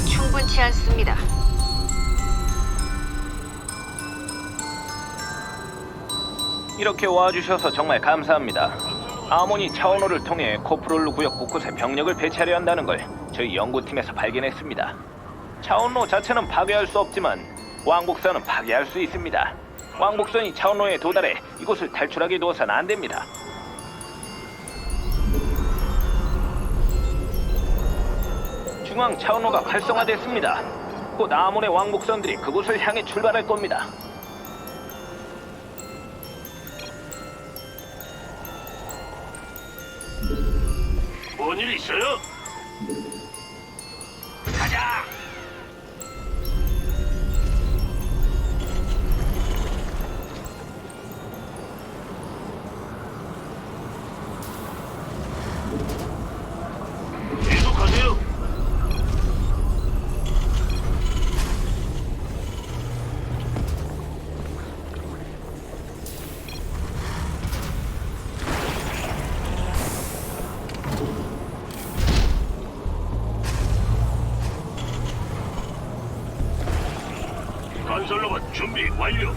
충분치 않습니다. 이렇게 와주셔서 정말 감사합니다. 아모니 차원호를 통해 코프롤루 구역 곳곳에 병력을 배치하려 한다는 걸 저희 연구팀에서 발견했습니다. 차원로 자체는 파괴할 수 없지만 왕복선은 파괴할 수 있습니다. 왕복선이 차원로에 도달해 이곳을 탈출하게 두어서는 안 됩니다. 중앙 차원로가 활성화됐습니다. 곧 아몬의 왕복선들이 그곳을 향해 출발할 겁니다. 뭔 일 있어요? 준비 완료.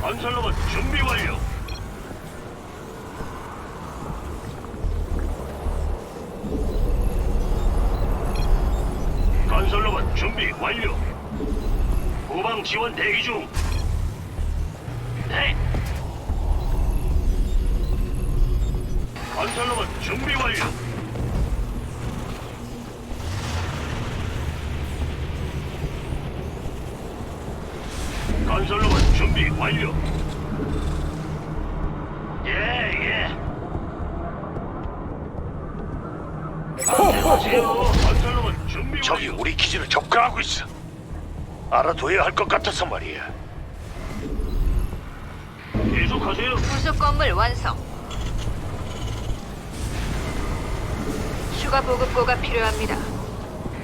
건설로봇 준비 완료. 건설로봇 준비 완료. 후방 지원 대기 중. 네. 건설로봇 준비 완료. 건설로봇 준비 완료. 예, 예. 안녕하세요. 건설로봇 준비 적이 완료. 우리 기지를 접근하고 있어. 알아둬야 할 것 같아서 말이야. 계속하세요. 부속 건물 완성. 추가 보급고가 필요합니다.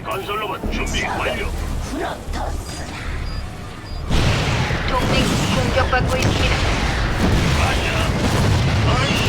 건설로봇 준비 완료. 동맹이 공격받고 있습니다. 맞아. 아이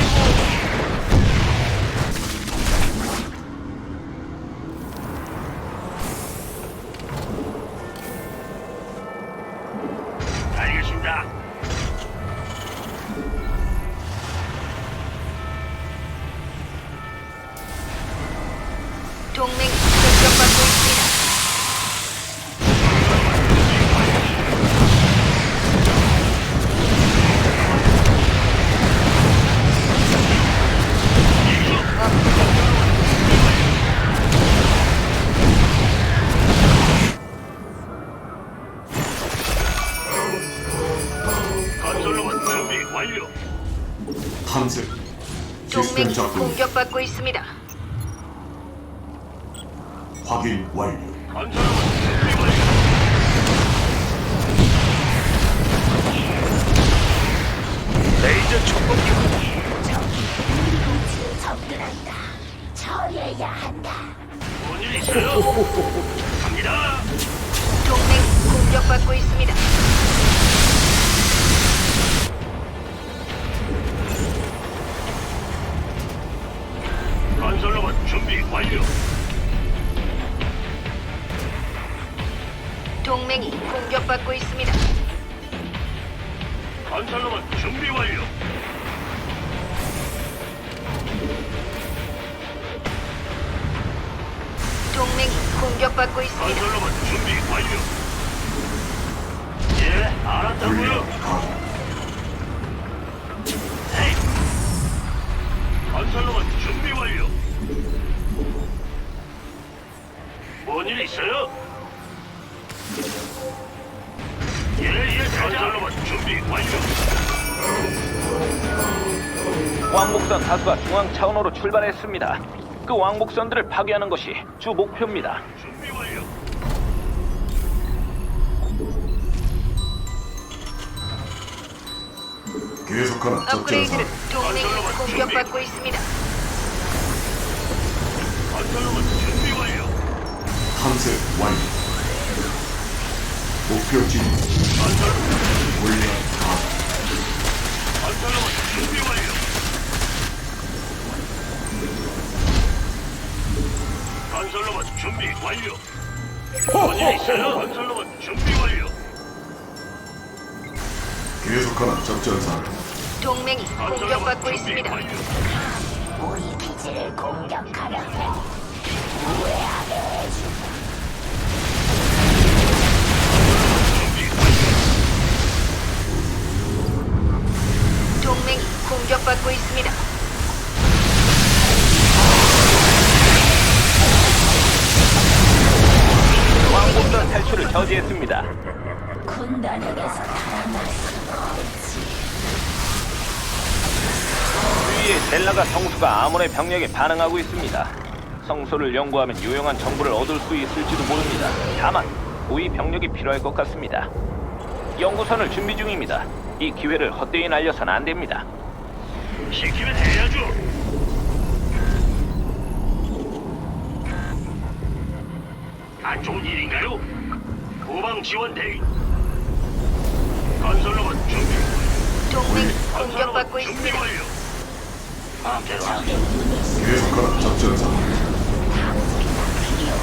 공격받고 있습니다. 건설로봇 준비 완료. 예, 알았다고요. 에이. 건설로봇 준비 완료. 뭔일 있어요? 예, 예, 건설로봇 준비 완료. 왕복선 다수가 중앙 차원호로 출발했습니다. 그 왕복선들을 파괴하는 것이 주 목표입니다. 준비 완료. 계속하라 업그레이드를 동맹이 공격받고 있습니다. 건설로봇 준비 완료. 탐색 완료 목표 지점 건설, 훈련 가동 건설로봇 준비 완료. 건설로봇 준비 완료. 어디 있어요? 건설로봇 준비 완료. 계속하는 작전사를 동맹이 공격받고 건설로봇 준비 있습니다. 완료. 우리 기지를 준비 완료. 동맹이 공격받고 있습니다. 왕복선 탈출을 저지했습니다. 군단에게서 달아날 수가 없지. 주위에 젤라가 성수가 아몬의 병력에 반응하고 있습니다. 성소를 연구하면 유용한 정보를 얻을 수 있을지도 모릅니다. 다만 고위 병력이 필요할 것 같습니다. 연구선을 준비 중입니다. 이 기회를 헛되이 날려선 안 됩니다. 시키면 해야죠. 안 좋은 일인가요? 후방 지원 대기. 건설로봇 준비. 건설로봇 공격받고 준비 있습니다. 완료. 마음대로 하게. 계속하는 작전사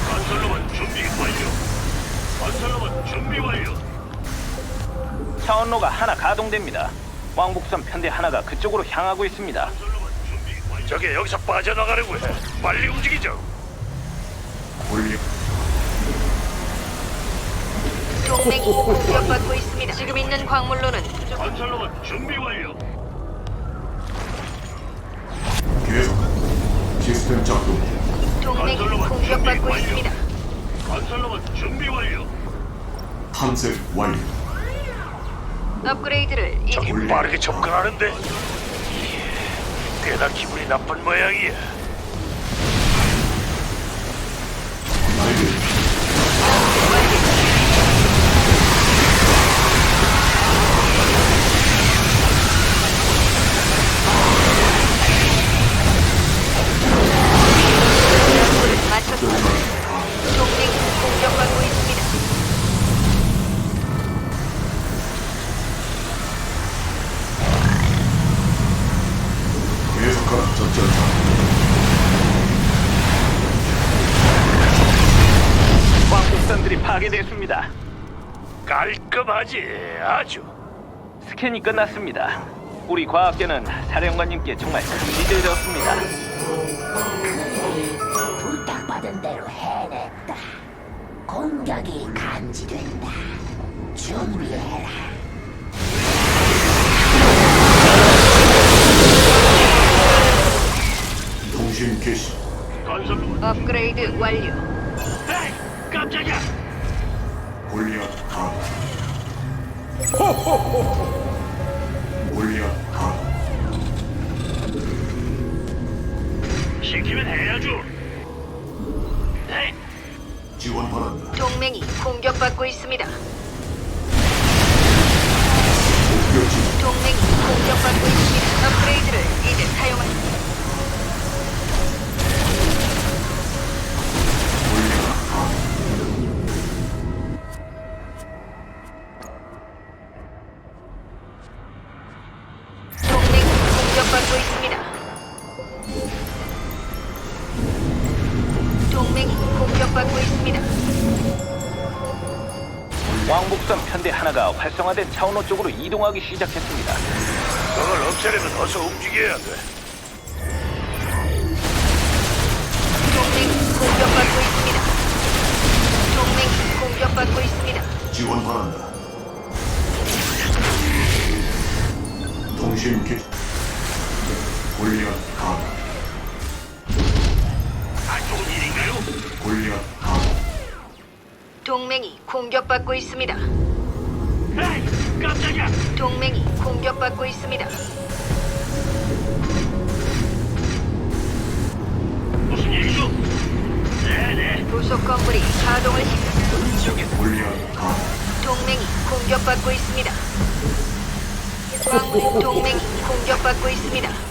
건설로봇 준비 완료. 건설로봇 준비 완료. 차원로가 하나 가동됩니다. 왕복선 편대 하나가 그쪽으로 향하고 있습니다. 건설로봇 준비 완료. 저게 여기서 빠져나가려고 해. 빨리 움직이죠. 골리 동맹이 공격받고 있습니다. 지금 있는 광물로는 부족- 건설로봇 준비 완료. 계속 시스템 작동 동맹이 공격받고 있습니다. 건설로봇 준비 완료. 탐색 완료 업그레이드를 이제 빠르게 접근하는데 꽤나 기분이 나쁜 모양이야. 파괴됐습니다. 깔끔하지 아주. 스캔이 끝났습니다. 우리 과학계는 사령관님께 정말 큰 빚을 졌습니다. 부탁받은 대로 해냈다. 공격이 감지된다. 준비해라. 통신 개시. 업그레이드 완료. 에이, 깜짝이야. 골리앗 가 골리앗 가 시키면 해야죠. 네. 지원 바란다 동맹이 공격받고 있습니다. 목표 지점 동맹이 공격받고 있습니다. 업그레이드를 이제 사용합니다. 공격받고 있습니다. 동맹이 공격받고 있습니다. 왕복선 편대 하나가 활성화된 차원호 쪽으로 이동하기 시작했습니다. 그걸 없애려면 어서 움직여야 돼. 동맹이 공격받고 있습니다. 동맹이 공격받고 있습니다. 지원 바란다 통신 개시 골리앗 가안 좋은 일인가요? 골리앗 가 동맹이 공격받고 있습니다. 에이, 깜짝이야. 동맹이 공격받고 있습니다. 무슨 일이죠? 네네. 부속 건물이 가동을 시작. 골리앗 가 동맹이 공격받고 있습니다. 광물이 동맹이 공격받고 있습니다.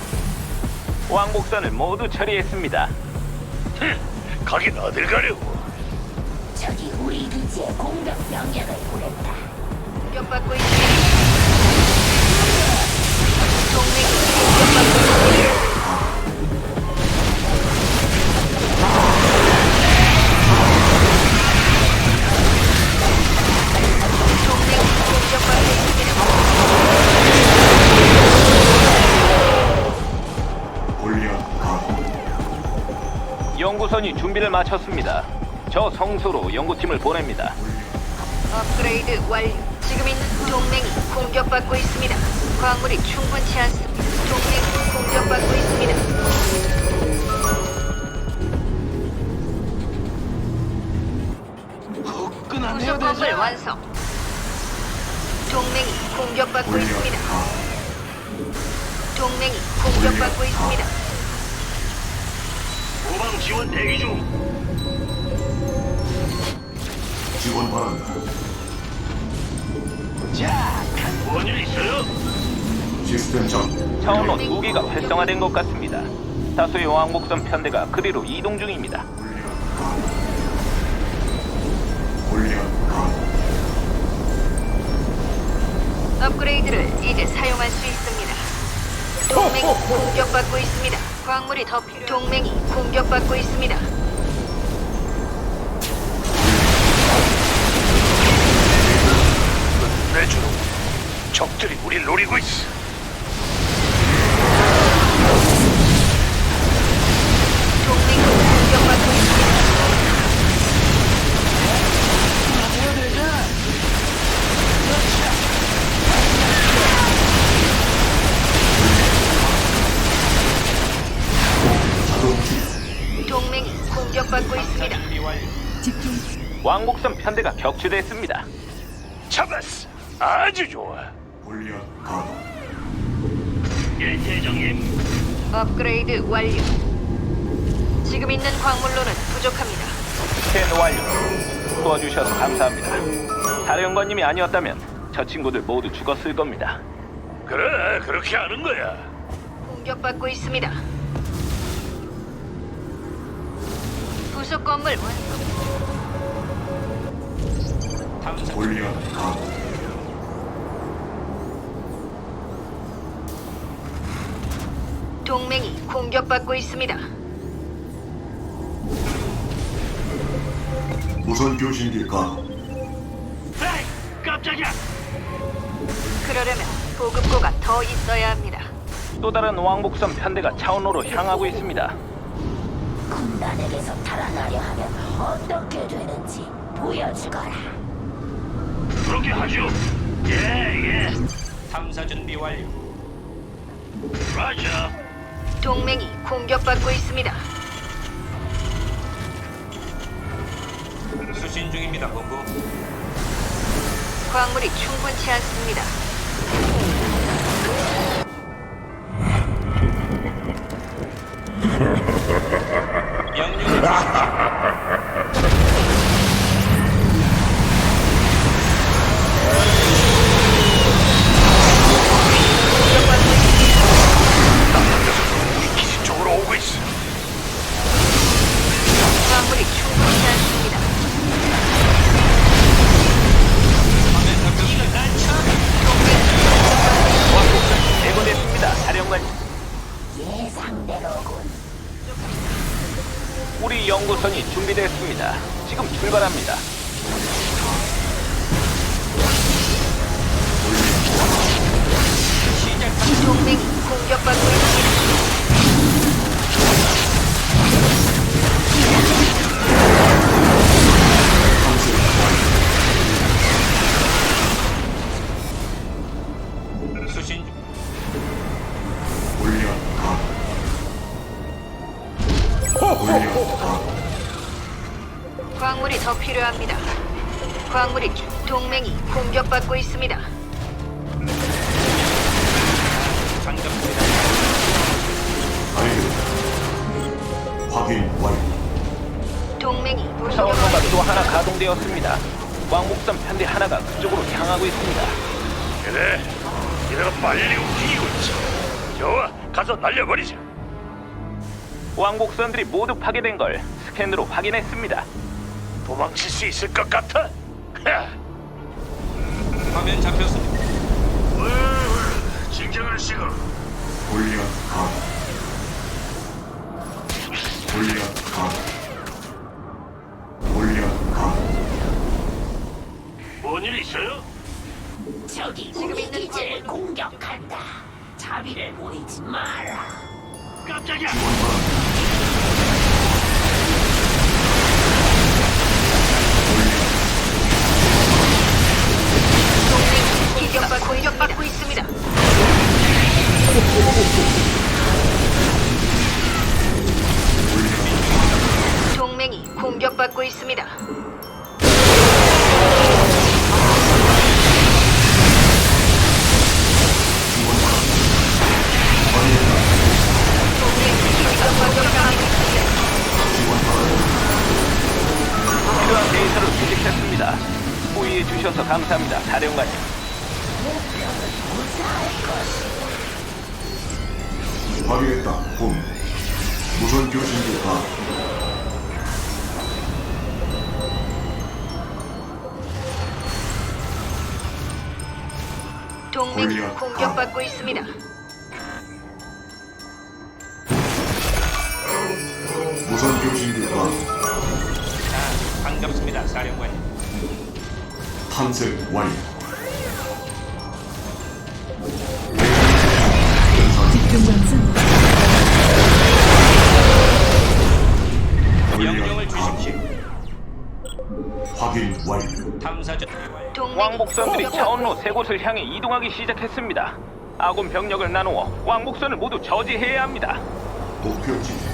왕복선을 모두 처리했습니다. 가긴 어딜 가려고. 적이 우리 기지에 공격 명령을 보냈다. 공격받고 있습니다. 동맹이 연구선이 준비를 마쳤습니다. 저 성소로 연구팀을 보냅니다. 업그레이드 완료. 지금 있는 동맹이 공격받고 있습니다. 광물이 충분치 않습니다. 동맹이 공격받고 있습니다. 부속 건물 완성. 동맹이 공격받고 있습니다. 동맹이 공격받고 있습니다. 후방 지원 대기 중. 지원 바란다. 뭔일 있어요? 시스템 정 차원로 두 개가 활성화된 것 같습니다. 다수의 왕복선 편대가 그리로 이동 중입니다. 업그레이드를 이제 사용할 수 있습니다. 동맹이 공격받고 있습니다. 광물이 더 필요. 동맹이 공격받고 있습니다. 내주로 적들이 우리 노리고 있어. 왕복선 편대가 격추됐습니다. 잡았어. 아주 좋아. 가도 예, 대장님. 업그레이드 완료. 지금 있는 광물로는 부족합니다. 스캔 완료. 도와주셔서 감사합니다. 사령관님이 아니었다면 저 친구들 모두 죽었을 겁니다. 그래, 그렇게 하는 거야. 공격받고 있습니다. 부속 건물 완성. 골리앗 가도 동맹이 공격받고 있습니다. 무선 교신기 가도 에이, 깜짝이야. 그러려면 보급고가 더 있어야 합니다. 또 다른 왕복선 편대가 차원로로 향하고 있습니다. 군단에게서 탈환하려 하면 어떻게 되는지 보여주거라. 그렇게 하죠. 예, 예. 탐사 준비 완료. 라자. 동맹이 공격받고 있습니다. 수신 중입니다, 본부. 광물이 충분치 않습니다. 공격받 확인 완료 동맹이 공격받고 또 하나 가동되었습니다. 왕복선 편대 하나가 그쪽으로 향하고 있습니다. 그래, 이대로 빨리 움직이고 있어. 좋아, 가서 날려버리자. 왕복선들이 모두 파괴된 걸 스캔으로 확인했습니다. 도망칠 수 있을 것 같아? 하, 화면 잡혔습니다. 진정을 시고. 골리앗 올려가 뭔일 있어요? 적이 우리 기지를 공격한다. 자비를 보이지 마라. 깜짝이야. 동맹이 공격받고 있습니다. 공격당하고 있습니다. 필요한 데이터를 수집했습니다. 호의해 주셔서 감사합니다, 사령관님. 확인했다. 본. 무선 교신기 가. 동맹이 골리앗 공격받고 있습니다. 무선 교신기 가. 아, 반갑습니다, 사령관님. 탐색 완료. 왕복선들이 차원로 세 곳을 향해 이동하기 시작했습니다. 아군 병력을 나누어 왕복선을 모두 저지해야 합니다. 목표 지대.